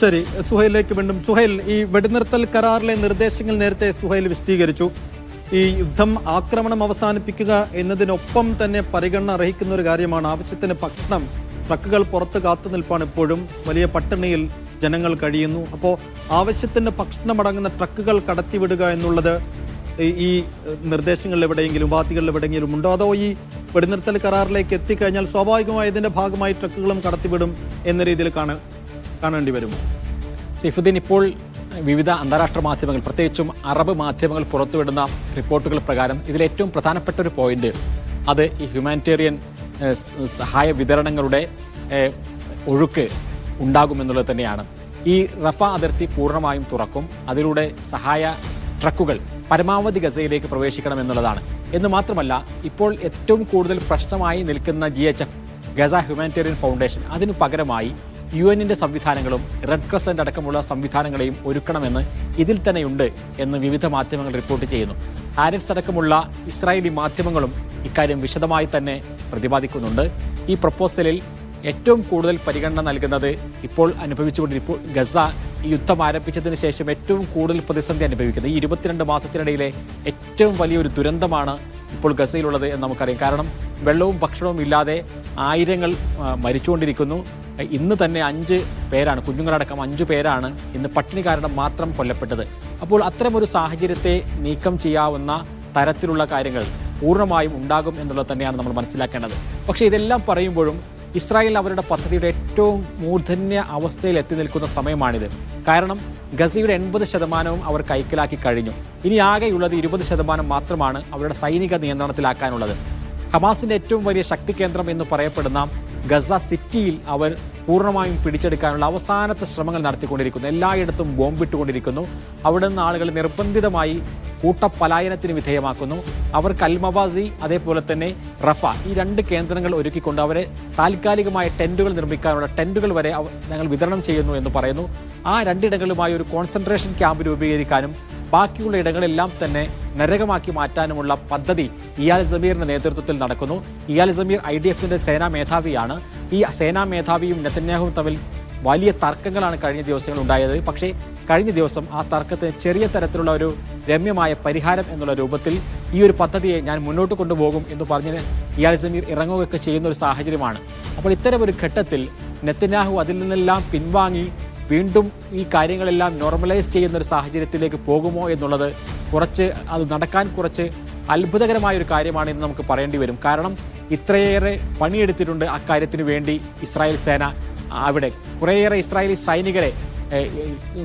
ശരി സുഹൈലിലേക്ക് വീണ്ടും. സുഹൈൽ ഈ വെടിനിർത്തൽ കരാറിലെ നിർദ്ദേശങ്ങൾ നേരത്തെ സുഹൈൽ വിശദീകരിച്ചു. ഈ യുദ്ധം ആക്രമണം അവസാനിപ്പിക്കുക എന്നതിനൊപ്പം തന്നെ പരിഗണന അർഹിക്കുന്ന ഒരു കാര്യമാണ്. ആവശ്യത്തിന് ഭക്ഷണം ട്രക്കുകൾ പുറത്ത് കാത്തു നിൽപ്പാണ് ഇപ്പോഴും. വലിയ പട്ടിണിയിൽ ജനങ്ങൾ കഴിയുന്നു. അപ്പോൾ ആവശ്യത്തിന് ഭക്ഷണം അടങ്ങുന്ന ട്രക്കുകൾ കടത്തിവിടുക എന്നുള്ളത് ഈ- നിർദ്ദേശങ്ങളിൽ എവിടെയെങ്കിലും ഉപാധികളിൽ എവിടെയെങ്കിലും ഉണ്ടോ? അതോ ഈ വെടിനിർത്തൽ കരാറിലേക്ക് എത്തിക്കഴിഞ്ഞാൽ സ്വാഭാവികമായി ഇതിന്റെ ഭാഗമായി ട്രക്കുകളും കടത്തിവിടും എന്ന രീതിയിൽ കാണാൻ കാണേണ്ടി വരും. സൈഫുദ്ദീൻ ഇപ്പോൾ വിവിധ അന്താരാഷ്ട്ര മാധ്യമങ്ങൾ പ്രത്യേകിച്ചും അറബ് മാധ്യമങ്ങൾ പുറത്തുവിടുന്ന റിപ്പോർട്ടുകൾ പ്രകാരം ഇതിൽ ഏറ്റവും പ്രധാനപ്പെട്ട ഒരു പോയിന്റ് അത് ഈ ഹ്യൂമാനിറ്റേറിയൻ സഹായ വിതരണങ്ങളുടെ ഒഴുക്ക് ഉണ്ടാകുമെന്നുള്ളത് തന്നെയാണ്. ഈ റഫ അതിർത്തി പൂർണമായും തുറക്കും. അതിലൂടെ സഹായ ട്രക്കുകൾ പരമാവധി ഗസയിലേക്ക് പ്രവേശിക്കണം എന്നുള്ളതാണ് എന്ന് മാത്രമല്ല ഇപ്പോൾ ഏറ്റവും കൂടുതൽ പ്രശ്നമായി നിൽക്കുന്ന ജി ഗസ ഹ്യൂമാനിറ്റേറിയൻ ഫൗണ്ടേഷൻ അതിനു പകരമായി യു എന്നിന്റെ സംവിധാനങ്ങളും റെഡ് ക്രസന്റ് അടക്കമുള്ള സംവിധാനങ്ങളെയും ഒരുക്കണമെന്ന് ഇതിൽ തന്നെയുണ്ട് എന്ന് വിവിധ മാധ്യമങ്ങൾ റിപ്പോർട്ട് ചെയ്യുന്നു. ഹാരിറ്റ്സ് അടക്കമുള്ള ഇസ്രായേലി മാധ്യമങ്ങളും ഇക്കാര്യം വിശദമായി തന്നെ പ്രതിപാദിക്കുന്നുണ്ട്. ഈ പ്രപ്പോസലിൽ ഏറ്റവും കൂടുതൽ പരിഗണന നൽകുന്നത് ഇപ്പോൾ അനുഭവിച്ചുകൊണ്ടിരിക്കും ഗസ യുദ്ധം ആരംഭിച്ചതിന് ശേഷം ഏറ്റവും കൂടുതൽ പ്രതിസന്ധി അനുഭവിക്കുന്നത്. ഈ ഇരുപത്തിരണ്ട് മാസത്തിനിടയിലെ ഏറ്റവും വലിയൊരു ദുരന്തമാണ് ഇപ്പോൾ ഗസയിലുള്ളത് എന്ന് നമുക്കറിയാം. കാരണം വെള്ളവും ഭക്ഷണവും ഇല്ലാതെ ആയിരങ്ങൾ മരിച്ചുകൊണ്ടിരിക്കുന്നു. ഇന്ന് തന്നെ അഞ്ച് പേരാണ് കുഞ്ഞുങ്ങളടക്കം അഞ്ച് പേരാണ് ഇന്ന് പട്ടിണി കാരണം മാത്രം കൊല്ലപ്പെട്ടത്. അപ്പോൾ അത്തരമൊരു സാഹചര്യത്തെ നീക്കം ചെയ്യാവുന്ന തരത്തിലുള്ള കാര്യങ്ങൾ പൂർണമായും ഉണ്ടാകും എന്നുള്ളത് തന്നെയാണ് നമ്മൾ മനസ്സിലാക്കേണ്ടത്. പക്ഷേ ഇതെല്ലാം പറയുമ്പോഴും ഇസ്രായേൽ അവരുടെ പദ്ധതിയുടെ ഏറ്റവും മൂർധന്യ അവസ്ഥയിൽ എത്തി നിൽക്കുന്ന സമയമാണിത്. കാരണം ഗസയുടെ എൺപത് ശതമാനവും അവർ കൈക്കലാക്കി കഴിഞ്ഞു. ഇനി ആകെയുള്ളത് ഇരുപത് ശതമാനം മാത്രമാണ് അവരുടെ സൈനിക നിയന്ത്രണത്തിലാക്കാനുള്ളത്. ഹമാസിന്റെ ഏറ്റവും വലിയ ശക്തി കേന്ദ്രം എന്ന് പറയപ്പെടുന്ന ഗസ സിറ്റിയിൽ അവർ പൂർണമായും പിടിച്ചെടുക്കാനുള്ള അവസാനത്തെ ശ്രമങ്ങൾ നടത്തിക്കൊണ്ടിരിക്കുന്നു. എല്ലായിടത്തും ബോംബിട്ടുകൊണ്ടിരിക്കുന്നു. അവിടെ നിന്ന് ആളുകൾ നിർബന്ധിതമായി കൂട്ടപ്പലായനത്തിന് വിധേയമാക്കുന്നു. അവർ അൽമവാസി അതേപോലെ തന്നെ റഫ ഈ രണ്ട് കേന്ദ്രങ്ങൾ ഒരുക്കിക്കൊണ്ട് അവരെ താൽക്കാലികമായ ടെന്റുകൾ നിർമ്മിക്കാനുള്ള ടെന്റുകൾ വരെ ഞങ്ങൾ വിതരണം ചെയ്യുന്നു എന്ന് പറയുന്നു. ആ രണ്ടിടങ്ങളുമായി ഒരു കോൺസെൻട്രേഷൻ ക്യാമ്പ് രൂപീകരിക്കാനും ബാക്കിയുള്ള ഇടങ്ങളെല്ലാം തന്നെ നരകമാക്കി മാറ്റാനുമുള്ള പദ്ധതി ഇയാൽ സമീറിന്റെ നേതൃത്വത്തിൽ നടക്കുന്നു. ഇയാൽ സമീർ ഐ ഡി എഫിന്റെ സേനാ മേധാവിയാണ്. ഈ സേനാ മേധാവിയും നെതന്യാഹുവും തമ്മിൽ വലിയ തർക്കങ്ങളാണ് കഴിഞ്ഞ ദിവസങ്ങൾ ഉണ്ടായത്. പക്ഷേ കഴിഞ്ഞ ദിവസം ആ തർക്കത്തിന് ചെറിയ തരത്തിലുള്ള ഒരു രമ്യമായ പരിഹാരം എന്നുള്ള രൂപത്തിൽ ഈ ഒരു പദ്ധതിയെ ഞാൻ മുന്നോട്ട് കൊണ്ടുപോകും എന്ന് പറഞ്ഞ് ഇയാൾ സമീർ ഇറങ്ങുകയൊക്കെ ചെയ്യുന്ന ഒരു സാഹചര്യമാണ്. അപ്പോൾ ഇത്തരം ഒരു ഘട്ടത്തിൽ നെത്തന്യാഹു അതിൽ നിന്നെല്ലാം പിൻവാങ്ങി വീണ്ടും ഈ കാര്യങ്ങളെല്ലാം നോർമലൈസ് ചെയ്യുന്ന ഒരു സാഹചര്യത്തിലേക്ക് പോകുമോ എന്നുള്ളത് കുറച്ച് അത് നടക്കാൻ കുറച്ച് അത്ഭുതകരമായ ഒരു കാര്യമാണ് ഇന്ന് നമുക്ക് പറയേണ്ടി വരും. കാരണം ഇത്രയേറെ പണിയെടുത്തിട്ടുണ്ട് അക്കാര്യത്തിന് വേണ്ടി ഇസ്രായേൽ സേന. അവിടെ കുറേയേറെ ഇസ്രായേലി സൈനികരെ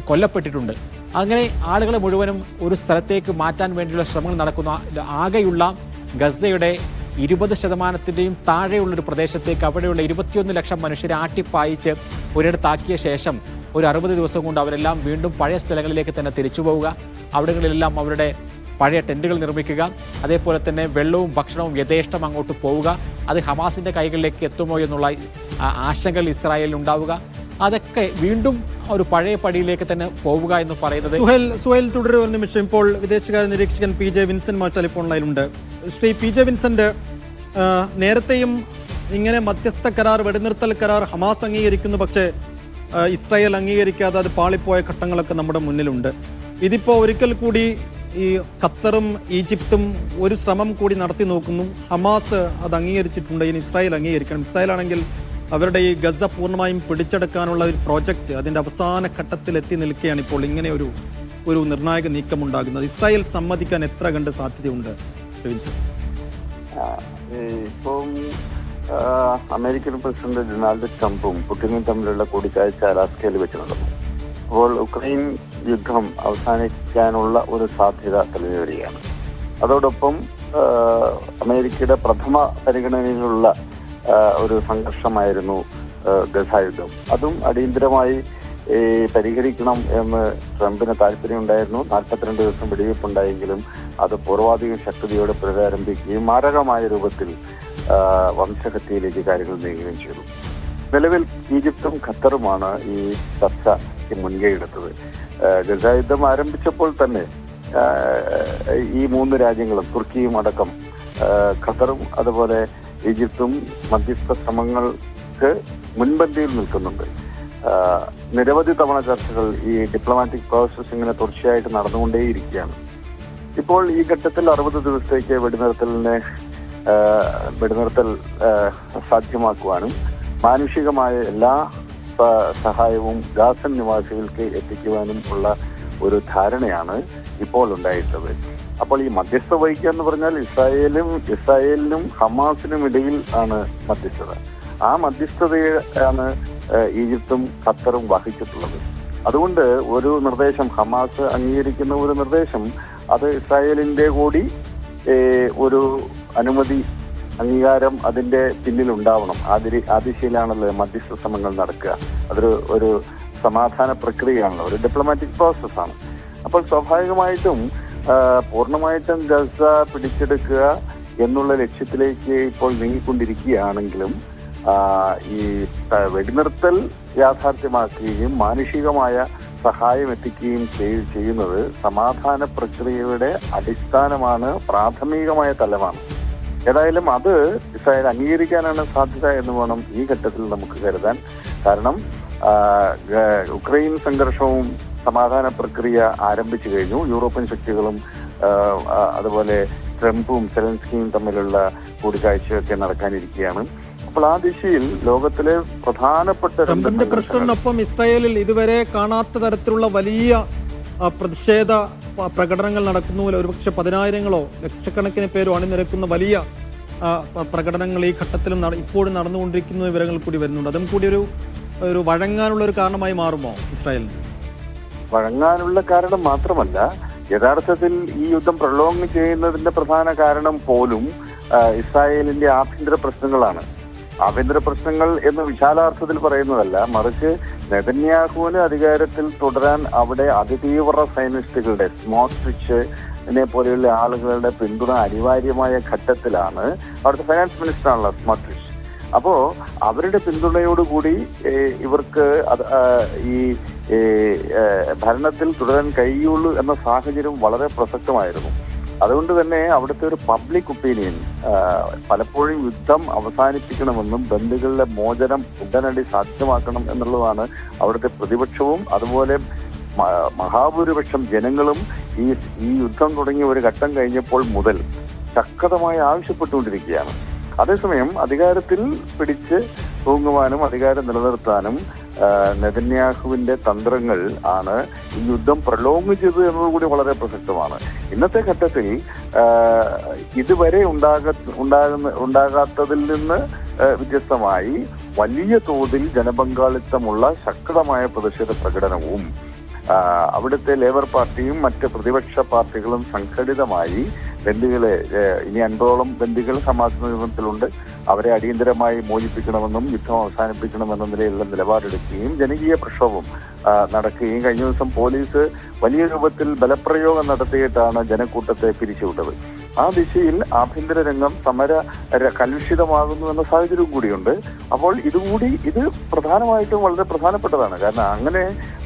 കൊല്ലപ്പെട്ടിട്ടുണ്ട്. അങ്ങനെ ആളുകളെ മുഴുവനും ഒരു സ്ഥലത്തേക്ക് മാറ്റാൻ വേണ്ടിയുള്ള ശ്രമങ്ങൾ നടക്കുന്ന ആകെയുള്ള ഗസയുടെ ഇരുപത് ശതമാനത്തിന്റെയും താഴെയുള്ളൊരു പ്രദേശത്തേക്ക് അവിടെയുള്ള ഇരുപത്തിയൊന്ന് ലക്ഷം മനുഷ്യരെ ആട്ടിപ്പായിച്ച് ഒരിടത്താക്കിയ ശേഷം ഒരു അറുപത് ദിവസം കൊണ്ട് അവരെല്ലാം വീണ്ടും പഴയ സ്ഥലങ്ങളിലേക്ക് തന്നെ തിരിച്ചു പോവുക. അവിടങ്ങളിലെല്ലാം അവരുടെ പഴയ ടെന്റുകൾ നിർമ്മിക്കുക അതേപോലെ തന്നെ വെള്ളവും ഭക്ഷണവും യഥേഷ്ടം അങ്ങോട്ട് പോവുക അത് ഹമാസിന്റെ കൈകളിലേക്ക് എത്തുമോ എന്നുള്ള ആശങ്കകൾ ഇസ്രായേലിൽ ഉണ്ടാവുക. അതൊക്കെ വീണ്ടും ഒരു പഴയ പടിയിലേക്ക് തന്നെ പോവുക എന്ന് പറയുന്നത് സുഹേൽ സുഹേൽ തുടരുക ഒരു നിമിഷം. ഇപ്പോൾ വിദേശകാര്യ നിരീക്ഷകൻ പി ജെ വിൻസെന്റ് മാറ്റാൽ ടെലിഫോൺ ലൈനിലുണ്ട്. ശ്രീ പി ജെ വിൻസെന്റ് നേരത്തെയും ഇങ്ങനെ മധ്യസ്ഥ കരാർ വെടിനിർത്തൽ കരാർ ഹമാസ് അംഗീകരിക്കുന്നു. പക്ഷേ ഇസ്രായേൽ അംഗീകരിക്കാതെ അത് പാളിപ്പോയ ഘട്ടങ്ങളൊക്കെ നമ്മുടെ മുന്നിലുണ്ട്. ഇതിപ്പോൾ ഒരിക്കൽ കൂടി ഈ ഖത്തറും ഈജിപ്തും ഒരു ശ്രമം കൂടി നടത്തി നോക്കുന്നു. ഹമാസ് അത് അംഗീകരിച്ചിട്ടുണ്ട്. ഇനി ഇസ്രായേൽ അംഗീകരിക്കണം. ഇസ്രായേൽ ആണെങ്കിൽ അവരുടെ ഈ ഗസ പൂർണമായും പിടിച്ചെടുക്കാനുള്ള ഒരു പ്രോജക്റ്റ് അതിന്റെ അവസാന ഘട്ടത്തിൽ എത്തി നിൽക്കുകയാണ് ഇപ്പോൾ ഇങ്ങനെ ഒരു ഒരു നിർണായക നീക്കം ഉണ്ടാകുന്നത് ഇസ്രായേൽ സമ്മതിക്കാൻ എത്ര കണ്ട് സാധ്യതയുണ്ട്? ഇപ്പം അമേരിക്കൻ പ്രസിഡന്റ് ഡൊണാൾഡ് ട്രംപും പുടിനും തമ്മിലുള്ള കൂടിക്കാഴ്ച അലാസ്കയിൽ വെച്ച് അപ്പോൾ ഉക്രൈൻ യുദ്ധം അവസാനിക്കാനുള്ള ഒരു സാധ്യത തെളിഞ്ഞു വരികയാണ് അതോടൊപ്പം അമേരിക്കയുടെ പ്രഥമ പരിഗണനയിലുള്ള ഒരു സംഘർഷമായിരുന്നു ഗസായുദ്ധം ഗസ യുദ്ധം. അതും അടിയന്തരമായി പരിഹരിക്കണം എന്ന് ട്രംപിന് താല്പര്യമുണ്ടായിരുന്നു. നാൽപ്പത്തിരണ്ട് ദിവസം വെടിവയ്പ്പുണ്ടായെങ്കിലും അത് പൂർവാധിക ശക്തിയോടെ പുനരാരംഭിക്കുകയും മാരകമായ രൂപത്തിൽ വംശഹത്യയിലേക്ക് കാര്യങ്ങൾ നീങ്ങുകയും ചെയ്തു. നിലവിൽ ഈജിപ്തും ഖത്തറുമാണ് ഈ ചർച്ചയ്ക്ക് മുൻകൈ എടുത്തത്. ഗസായുദ്ധം ഗസ യുദ്ധം ആരംഭിച്ചപ്പോൾ തന്നെ ഈ മൂന്ന് രാജ്യങ്ങളും തുർക്കിയും അടക്കം ഖത്തറും അതുപോലെ ഈജിപ്തും മധ്യസ്ഥ ശ്രമങ്ങൾക്ക് മുൻപന്തിയിൽ നിൽക്കുന്നുണ്ട്. നിരവധി തവണ ചർച്ചകൾ ഈ ഡിപ്ലോമാറ്റിക് പ്രോസസ് ഇങ്ങനെ തുടർച്ചയായിട്ട് നടന്നുകൊണ്ടേയിരിക്കുകയാണ്. ഇപ്പോൾ ഈ ഘട്ടത്തിൽ അറുപത് ദിവസത്തേക്ക് വെടിനിർത്തലിനെ വെടിനിർത്തൽ സാധ്യമാക്കുവാനും മാനുഷികമായ എല്ലാ സഹായവും ഗാസൻ നിവാസികൾക്ക് എത്തിക്കുവാനും ഉള്ള ഒരു ധാരണയാണ് ഇപ്പോൾ ഉണ്ടായിട്ടുള്ളത്. അപ്പോൾ ഈ മധ്യസ്ഥ വഹിക്കുക എന്ന് പറഞ്ഞാൽ ഇസ്രായേലും ഇസ്രായേലിനും ഹമാസിനും ഇടയിൽ ആണ് മധ്യസ്ഥത. ആ മധ്യസ്ഥതയാണ് ഈജിപ്തും ഖത്തറും വഹിച്ചിട്ടുള്ളത്. അതുകൊണ്ട് ഒരു നിർദ്ദേശം ഹമാസ് അംഗീകരിക്കുന്ന ഒരു നിർദ്ദേശം അത് ഇസ്രായേലിന്റെ കൂടി ഒരു അനുമതി അംഗീകാരം അതിന്റെ പിന്നിൽ ഉണ്ടാവണം അതിരി ആ മധ്യസ്ഥ ശ്രമങ്ങൾ നടക്കുക. അതൊരു ഒരു സമാധാന പ്രക്രിയയാണല്ലോ. ഒരു ഡിപ്ലോമാറ്റിക് പ്രോസസ്സാണ് അപ്പോൾ സ്വാഭാവികമായിട്ടും പൂർണമായിട്ടും ഗസ പിടിച്ചെടുക്കുക എന്നുള്ള ലക്ഷ്യത്തിലേക്ക് ഇപ്പോൾ നീങ്ങിക്കൊണ്ടിരിക്കുകയാണെങ്കിലും ഈ വെടിനിർത്തൽ യാഥാർത്ഥ്യമാക്കുകയും മാനുഷികമായ സഹായം എത്തിക്കുകയും ചെയ്- ചെയ്യുന്നത് സമാധാന പ്രക്രിയയുടെ അടിസ്ഥാനമാണ് പ്രാഥമികമായ തലമാണ്. ഏതായാലും അത് ഇസ്രായേൽ അംഗീകരിക്കാനാണ് സാധ്യത എന്ന് വേണം ഈ ഘട്ടത്തിൽ നമുക്ക് കരുതാൻ. കാരണം ഉക്രൈൻ സംഘർഷവും സമാധാന പ്രക്രിയ ആരംഭിച്ചു കഴിഞ്ഞു. യൂറോപ്യൻ ശക്തികളും അതുപോലെ ട്രംപും സെലൻസ്കിയും തമ്മിലുള്ള കൂടിക്കാഴ്ചയൊക്കെ നടക്കാനിരിക്കുകയാണ്. അപ്പോൾ ആ ദിശയിൽ ലോകത്തിലെ പ്രധാനപ്പെട്ട ട്രംപിന്റെ ഇസ്രായേലിൽ ഇതുവരെ കാണാത്ത തരത്തിലുള്ള വലിയ പ്രതിഷേധ പ്രകടനങ്ങൾ നടക്കുന്നുവല്ലോ ഒരുപക്ഷെ പതിനായിരങ്ങളോ ലക്ഷക്കണക്കിന് പേരോ അണിനിരക്കുന്ന വലിയ പ്രകടനങ്ങൾ ഈ ഘട്ടത്തിലും ഇപ്പോഴും നടന്നുകൊണ്ടിരിക്കുന്ന വിവരങ്ങൾ കൂടി വരുന്നുണ്ട്. അതും കൂടി ഒരു ഒരു വഴങ്ങാനുള്ള ഒരു കാരണമായി മാറുമോ ഇസ്രായേലിന്? വഴങ്ങാനുള്ള കാരണം മാത്രമല്ല യഥാർത്ഥത്തിൽ ഈ യുദ്ധം പ്രൊലോങ് ചെയ്യുന്നതിന്റെ പ്രധാന കാരണം പോലും ഇസ്രായേലിന്റെ ആഭ്യന്തര പ്രശ്നങ്ങളാണ്. ആഭ്യന്തര പ്രശ്നങ്ങൾ എന്ന് വിശാലാർത്ഥത്തിൽ പറയുന്നതല്ല. മറിച്ച് നെതന്യാഹുവിന് അധികാരത്തിൽ തുടരാൻ അവിടെ അതിതീവ്ര സൈനിസ്റ്റുകളുടെ സ്മോട്രിച്ചിനെ പോലെയുള്ള ആളുകളുടെ പിന്തുണ അനിവാര്യമായ ഘട്ടത്തിലാണ് അവിടുത്തെ ഫൈനാൻസ് മിനിസ്റ്ററാണല്ലോ സ്മോട്രിച്ച് അപ്പോ അവരുടെ പിന്തുണയോടുകൂടി ഇവർക്ക് ഈ ഭരണത്തിൽ തുടരാൻ കഴിയുള്ളൂ എന്ന സാഹചര്യം വളരെ പ്രസക്തമായിരുന്നു. അതുകൊണ്ട് തന്നെ അവിടുത്തെ ഒരു പബ്ലിക് ഒപ്പീനിയൻ പലപ്പോഴും യുദ്ധം അവസാനിപ്പിക്കണമെന്നും ബന്ധുക്കളുടെ മോചനം ഉടനടി സാധ്യമാക്കണം എന്നുള്ളതാണ് അവിടുത്തെ പ്രതിപക്ഷവും അതുപോലെ മഹാഭൂരിപക്ഷം ജനങ്ങളും ഈ ഈ യുദ്ധം തുടങ്ങിയ ഒരു ഘട്ടം കഴിഞ്ഞപ്പോൾ മുതൽ ശക്തമായി ആവശ്യപ്പെട്ടുകൊണ്ടിരിക്കുകയാണ്. അതേസമയം അധികാരത്തിൽ പിടിച്ച് തൂങ്ങുവാനും അധികാരം നിലനിർത്താനും നെതന്യാഹുവിന്റെ തന്ത്രങ്ങൾ ആണ് ഈ യുദ്ധം പ്രലോങ് ചെയ്തത് എന്നതുകൂടി വളരെ പ്രസക്തമാണ്. ഇന്നത്തെ ഘട്ടത്തിൽ ഇതുവരെ ഉണ്ടാക ഉണ്ടാകുന്ന ഉണ്ടാകാത്തതിൽ നിന്ന് വ്യത്യസ്തമായി വലിയ തോതിൽ ജനപങ്കാളിത്തമുള്ള ശക്തമായ പ്രതിഷേധ പ്രകടനവും അവിടുത്തെ ലേബർ പാർട്ടിയും മറ്റ് പ്രതിപക്ഷ പാർട്ടികളും സംഘടിതമായി ബന്ദികളെ ഇനി അൻപതോളം ബന്ദികൾ സമാജ നേതൃത്വത്തിലുണ്ട് അവരെ അടിയന്തരമായി മോചിപ്പിക്കണമെന്നും യുദ്ധം അവസാനിപ്പിക്കണമെന്ന നിലയിലുള്ള നിലപാടെടുക്കുകയും ജനകീയ പ്രക്ഷോഭം നടക്കുകയും കഴിഞ്ഞ ദിവസം പോലീസ് വലിയ രൂപത്തിൽ ബലപ്രയോഗം നടത്തിയിട്ടാണ് ജനക്കൂട്ടത്തെ പിരിച്ചുവിട്ടത്. ആ ദിശയിൽ ആഭ്യന്തര രംഗം സമര കലുഷിതമാകുന്നു എന്ന സാഹചര്യം കൂടിയുണ്ട്. അപ്പോൾ ഇതുകൂടി ഇത് പ്രധാനമായിട്ടും വളരെ പ്രധാനപ്പെട്ടതാണ്. കാരണം അങ്ങനെ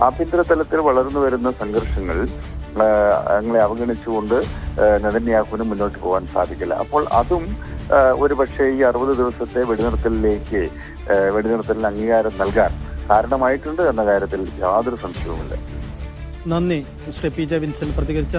ആഭ്യന്തര തലത്തിൽ വളർന്നു വരുന്ന സംഘർഷങ്ങൾ അങ്ങനെ അവഗണിച്ചുകൊണ്ട് നെതന്യാക്കുവിന് മുന്നോട്ട് പോകാൻ സാധിക്കില്ല. അപ്പോൾ അതും ഒരു പക്ഷേ ഈ അറുപത് ദിവസത്തെ വെടിനിർത്തലിലേക്ക് വെടിനിർത്തലിന് അംഗീകാരം നൽകാൻ കാരണമായിട്ടുണ്ട് എന്ന കാര്യത്തിൽ യാതൊരു സംശയവുമില്ല. നന്ദി മിസ്റ്റർ പി ജെ വിൻസെന്റ് പ്രതികരിച്ച